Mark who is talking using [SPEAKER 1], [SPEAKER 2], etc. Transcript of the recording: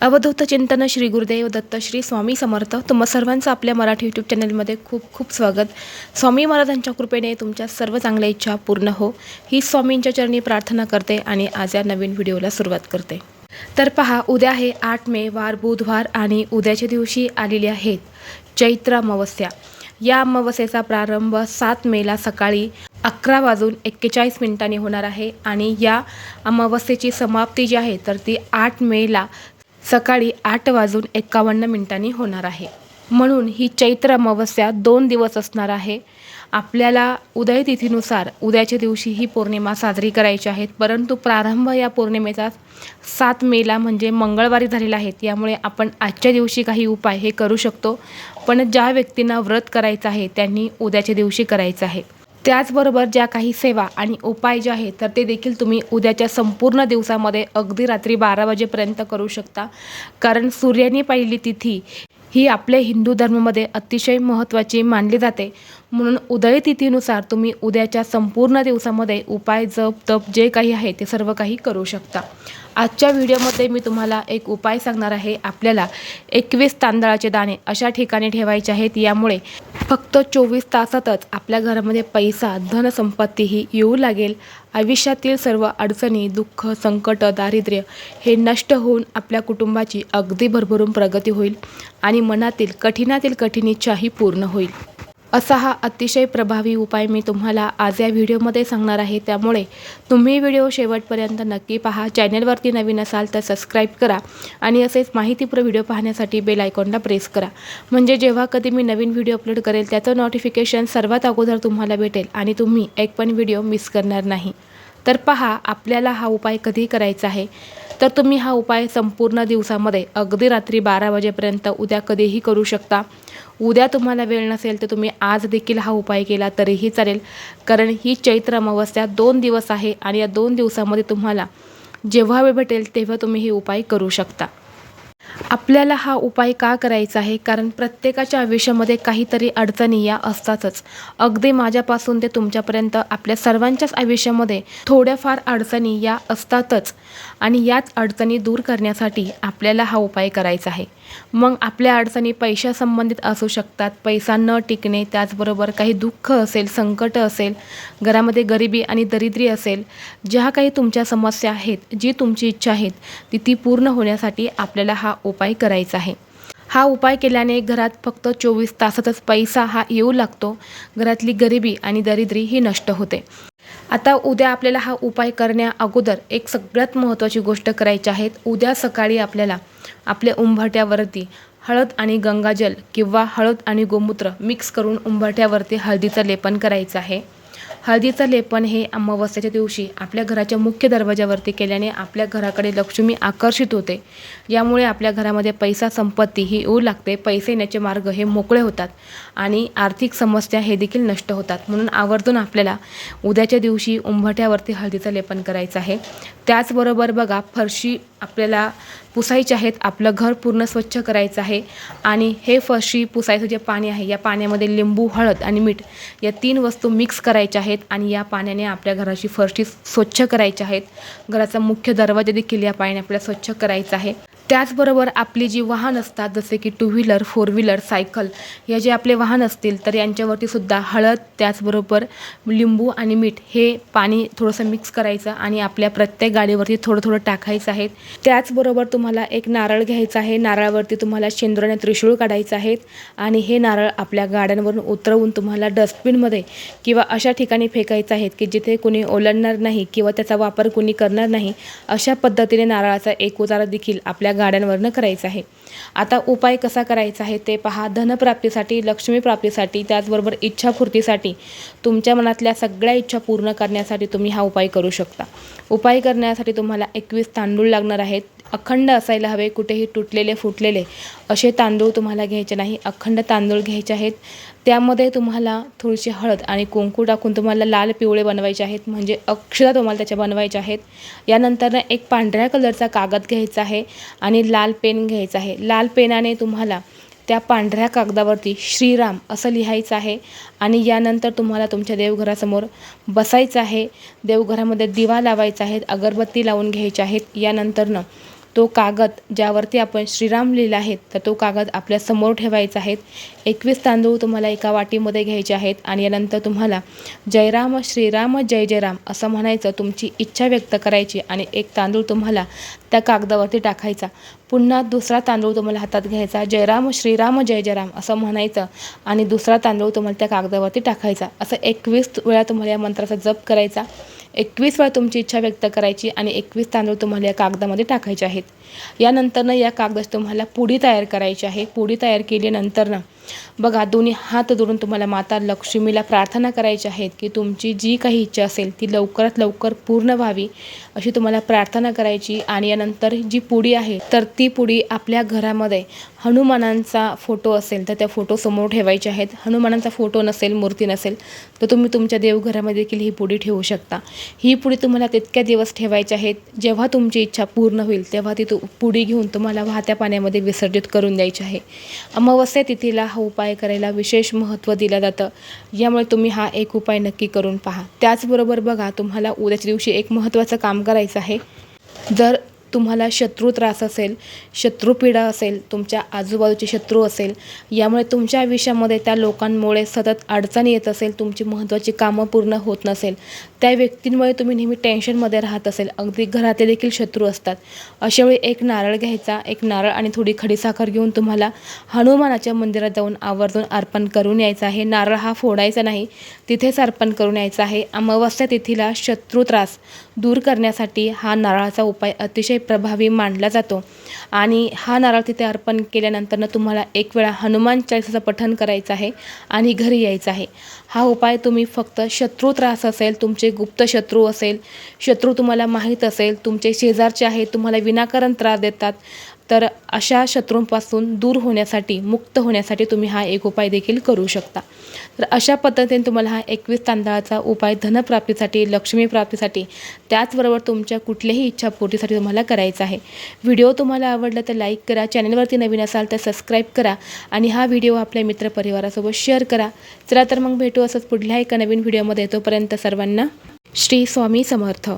[SPEAKER 1] अवधूत चिंतन श्री गुरुदेव दत्त श्री स्वामी समर्थ. तुम्हा सर्वांचं आपल्या मराठी यूट्यूब चॅनलमध्ये खूप खूप स्वागत. स्वामी महाराजांच्या कृपेने तुमच्या सर्व चांगल्या इच्छा पूर्ण हो. ही स्वामींच्या चरणी प्रार्थना करते आणि आज या नवीन व्हिडिओला सुरुवात करते. तर पहा उद्या आहे आठ मे वार बुधवार आणि उद्याच्या दिवशी आलेली आहेत चैत्र अमावस्या. या अमावस्येचा प्रारंभ सात मेला सकाळी अकरा वाजून एक्केचाळीस मिनिटांनी होणार आहे आणि या अमावस्येची समाप्ती जी आहे तर ती आठ मेला सकाळी आठ वाजून एकावन्न मिनिटांनी होणार आहे. म्हणून ही चैत्र अमावस्या दोन दिवस असणार आहे. आपल्याला उदय तिथीनुसार उद्याच्या दिवशी ही पौर्णिमा साजरी करायची आहे. परंतु प्रारंभ या पौर्णिमेचा सात मेला म्हणजे मंगळवारी झालेला आहे. त्यामुळे आपण आजच्या दिवशी काही उपाय हे करू शकतो. पण ज्या व्यक्तींना व्रत करायचं आहे त्यांनी उद्याच्या दिवशी करायचं आहे. त्याचबरोबर ज्या काही सेवा आणि उपाय जे आहेत तर ते देखील तुम्ही उद्याच्या संपूर्ण दिवसामध्ये अगदी रात्री बारा वाजेपर्यंत करू शकता. कारण सूर्याने पाहिली तिथी ही आपल्या हिंदू धर्मामध्ये अतिशय महत्त्वाची मानली जाते. म्हणून उदय तिथीनुसार तुम्ही उद्याच्या संपूर्ण दिवसामध्ये उपाय जप तप जे काही आहे ते सर्व काही करू शकता. आजच्या व्हिडिओमध्ये मी तुम्हाला एक उपाय सांगणार आहे. आपल्याला एकवीस तांदळाचे दाणे अशा ठिकाणी ठेवायचे आहेत. यामुळे फक्त चोवीस तासातच आपल्या घरामध्ये पैसा धनसंपत्तीही येऊ लागेल. आयुष्यातील सर्व अडचणी दुःख संकट दारिद्र्य हे नष्ट होऊन आपल्या कुटुंबाची अगदी भरभरून प्रगती होईल आणि मनातील कठीणातील कठीण इच्छाही पूर्ण होईल. असा हा अतिशय प्रभावी उपाय मी तुम्हाला आज या व्हिडिओमध्ये सांगणार आहे. त्यामुळे तुम्ही व्हिडिओ शेवटपर्यंत नक्की पहा. चॅनलवरती नवीन असाल तर सबस्क्राईब करा आणि असेच माहितीपूर्ण व्हिडिओ पाहण्यासाठी बेल आयकॉनला प्रेस करा. म्हणजे जेव्हा कधी मी नवीन व्हिडिओ अपलोड करेल त्याचं नोटिफिकेशन सर्वात अगोदर तुम्हाला भेटेल आणि तुम्ही एक पण व्हिडिओ मिस करणार नाही. तर पहा आपल्याला हा उपाय कधी करायचा आहे? तर तुम्ही हा उपाय संपूर्ण दिवसामध्ये अगदी रात्री बारा वाजेपर्यंत उद्या कधीही करू शकता. उद्या तुम्हाला वेळ नसेल तर तुम्ही आज देखील हा उपाय केला तरीही चालेल. कारण ही चैत्र अमावस्या दोन दिवस आहे आणि या दोन दिवसामध्ये तुम्हाला जेव्हा वेळ भेटेल तेव्हा तुम्ही हे उपाय करू शकता. आपल्याला हा उपाय का करायचा आहे? कारण प्रत्येकाच्या आयुष्यामध्ये काहीतरी अडचणी या असतातच. अगदी माझ्यापासून ते तुमच्यापर्यंत आपल्या सर्वांच्याच आयुष्यामध्ये थोड्याफार अडचणी या असतातच. आणि याच अडचणी दूर करण्यासाठी आपल्याला हा उपाय करायचा आहे. मग आपल्या अडचणी पैशासंबंधित असू शकतात. पैसा न टिकणे त्याचबरोबर काही दुःख असेल संकट असेल घरामध्ये गरिबी आणि दरिद्री असेल ज्या काही तुमच्या समस्या आहेत जी तुमची इच्छा आहेत ती ती पूर्ण होण्यासाठी आपल्याला हा उपाय करायचा आहे. हा उपाय केल्याने घरात फक्त चोवीस तासातच पैसा हा येऊ लागतो. घरातली गरिबी आणि दरिद्री ही नष्ट होते. आता उद्या आपल्याला हा उपाय करण्या अगोदर एक सगळ्यात महत्त्वाची गोष्ट करायची आहे. उद्या सकाळी आपल्याला आपल्या उंबरट्यावरती हळद आणि गंगाजल किंवा हळद आणि गोमूत्र मिक्स करून उंबरट्यावरती हळदीचं लेपन करायचं आहे. हळदीचं लेपन हे अमावस्याच्या दिवशी आपल्या घराच्या मुख्य दरवाजावरती केल्याने आपल्या घराकडे लक्ष्मी आकर्षित होते. यामुळे आपल्या घरामध्ये पैसा संपत्ती ही येऊ लागते. पैसे येण्याचे मार्ग हे मोकळे होतात आणि आर्थिक समस्या हे देखील नष्ट होतात. म्हणून आवर्जून आपल्याला उद्याच्या दिवशी उंबठ्यावरती हळदीचं लेपन करायचं आहे. त्याचबरोबर बघा फरशी आपल्याला पुसायचे आहेत. आपलं घर पूर्ण स्वच्छ करायचं आहे आणि हे फरशी पुसायचं जे पाणी आहे या पाण्यामध्ये लिंबू हळद आणि मीठ या तीन वस्तू मिक्स करायच्या आहेत. आहेत आणि या पाण्याने आपल्या घराची फरशी स्वच्छ करायची आहेत. घराचा मुख्य दरवाजा देखील या पाण्याने आपल्याला स्वच्छ करायचा आहे. त्याचबरोबर आपली जी वाहन असतात जसे की two wheeler four wheeler cycle हे जे आपले वाहन असतील तर यांच्यावरती सुद्धा हळद त्याचबरोबर लिंबू आणि मीठ हे पाणी थोडंसं मिक्स करायचं आणि आपल्या प्रत्येक गाडीवरती थोडं थोडं टाकायचं आहे. त्याचबरोबर तुम्हाला एक नारळ घ्यायचा आहे. नारळावरती तुम्हाला शेंद्राने त्रिशूळ काढायचं आहे आणि हे नारळ आपल्या गाड्यांवरून उतरवून तुम्हाला डस्टबिनमध्ये किंवा अशा ठिकाणी फेकायचं आहेत की जिथे कुणी ओलांडणार नाही किंवा त्याचा वापर कुणी करणार नाही अशा पद्धतीने नारळाचा एक उतारा देखील आपल्या गाड्यांवरनं करायचं आहे. आता उपाय कसा करायचा आहे ते पहा. धनप्राप्तीसाठी लक्ष्मीप्राप्तीसाठी त्याचबरोबर इच्छापूर्तीसाठी तुमच्या मनातल्या सगळ्या इच्छा पूर्ण करण्यासाठी तुम्ही हा उपाय करू शकता. उपाय करण्यासाठी तुम्हाला एकवीस तांदूळ लागणार आहेत. अखंड असायला हवे कुठेही तुटलेले फुटलेले असे तांदूळ तुम्हाला घ्यायचे नाही. अखंड तांदूळ घ्यायचे आहेत. त्यामध्ये तुम्हाला थोडीशी हळद आणि कुंकू टाकून तुम्हाला लाल पिवळे बनवायचे आहेत. म्हणजे अक्षरा तुम्हाला त्याच्या बनवायच्या आहेत. यानंतर एक पांढऱ्या कलरचा कागद घ्यायचा आहे आणि लाल पेन घ्यायचा आहे. लाल पेनाने तुम्हाला त्या पांढऱ्या कागदावरती श्रीराम असं लिहायचं आहे आणि यानंतर तुम्हाला तुमच्या देवघरासमोर बसायचं आहे. देवघरामध्ये दिवा लावायचा आहे अगरबत्ती लावून घ्यायच्या आहेत. यानंतरनं तो कागद ज्यावरती आपण श्रीराम लिहिला आहेत तर तो कागद आपल्यासमोर ठेवायचा आहे. एकवीस तांदूळ तुम्हाला एका वाटीमध्ये घ्यायचे आहेत आणि यानंतर तुम्हाला जयराम श्रीराम जय जयराम असं म्हणायचं तुमची इच्छा व्यक्त करायची आणि एक तांदूळ तुम्हाला त्या कागदावरती टाकायचा. पुन्हा दुसरा तांदूळ तुम्हाला हातात घ्यायचा. जयराम श्रीराम जय जयराम असं म्हणायचं आणि दुसरा तांदूळ तुम्हाला त्या कागदावरती टाकायचा. असं एकवीस वेळा तुम्हाला या मंत्राचा जप करायचा. एकवीस वेळा तुमची इच्छा व्यक्त करायची आणि एकवीस तांदूळ तुम्हाला या कागदामध्ये टाकायचे आहेत. यानंतरनं या कागदाची तुम्हाला पुडी तयार करायची आहे. पुडी तयार केल्यानंतरनं बघा दोन्ही हात जोडून तुम्हाला माता लक्ष्मीला प्रार्थना करायची आहेत की तुमची जी काही इच्छा असेल ती लवकरात लवकर पूर्ण व्हावी अशी तुम्हाला प्रार्थना करायची. आणि यानंतर जी पुडी आहे तर ती पुडी आपल्या घरामध्ये हनुमानांचा फोटो असेल तर त्या फोटो समोर ठेवायचे आहेत. हनुमानांचा फोटो नसेल मूर्ती नसेल तर तुम्ही तुमच्या देवघरामध्ये देखील ही पुडी ठेवू शकता. ही पुडी तुम्हाला तितक्या दिवस ठेवायची आहेत. जेव्हा तुमची इच्छा पूर्ण होईल तेव्हा ती तू पुडी घेऊन तुम्हाला वाहत्या पाण्यामध्ये विसर्जित करून द्यायची आहे. अमावस्या तिथीला हा उपाय करायला विशेष महत्त्व दिलं जातं. यामुळे तुम्ही हा एक उपाय नक्की करून पहा. त्याचबरोबर बघा तुम्हाला उद्याच्या दिवशी एक महत्त्वाचं काम करायचं आहे. जर तुम्हाला शत्रू त्रास असेल शत्रूपीडा असेल तुमच्या आजूबाजूचे शत्रू असेल यामुळे तुमच्या आयुष्यामध्ये त्या लोकांमुळे सतत अडचणी येत असेल तुमची महत्त्वाची कामं पूर्ण होत नसेल त्या व्यक्तींमुळे तुम्ही नेहमी टेन्शनमध्ये राहत असेल अगदी घरातले देखील शत्रू असतात. अशावेळी एक नारळ घ्यायचा एक नारळ आणि थोडी खडीसाखर घेऊन तुम्हाला हनुमानाच्या मंदिरात जाऊन आवर्जून अर्पण करून यायचं आहे. नारळ हा फोडायचा नाही तिथेच अर्पण करून यायचा आहे. अमावस्या तिथीला शत्रू त्रास दूर करण्यासाठी हा नारळाचा उपाय अतिशय प्रभावी मानला जातो. आणि हा नारळ तिथे अर्पण केल्यानंतरनं तुम्हाला एक वेळा हनुमान चालिसाचं पठण करायचं आहे आणि घरी यायचं आहे. हा उपाय तुम्ही फक्त शत्रू त्रास असेल तुमचे गुप्त शत्रू असेल शत्रू तुम्हाला माहीत असेल तुमचे शेजारचे आहेत तुम्हाला विनाकारण त्रास देतात तर अशा शत्रूंपासून दूर होण्यासाठी मुक्त होण्यासाठी तुम्ही हा एक उपाय देखील करू शकता. तर अशा पद्धतीने तुम्हाला हा एकवीस तांदळाचा उपाय धनप्राप्तीसाठी लक्ष्मी प्राप्तीसाठी त्याचबरोबर तुमच्या कुठल्याही इच्छापूर्तीसाठी तुम्हाला करायचा आहे. व्हिडिओ तुम्हाला आवडला तर लाईक करा चॅनलवरती नवीन असाल तर सबस्क्राईब करा आणि हा व्हिडिओ आपल्या मित्रपरिवारासोबत शेअर करा. चला तर मग भेटू असंच पुढल्या एका नवीन व्हिडिओमध्ये. येतोपर्यंत सर्वांना श्री स्वामी समर्थ.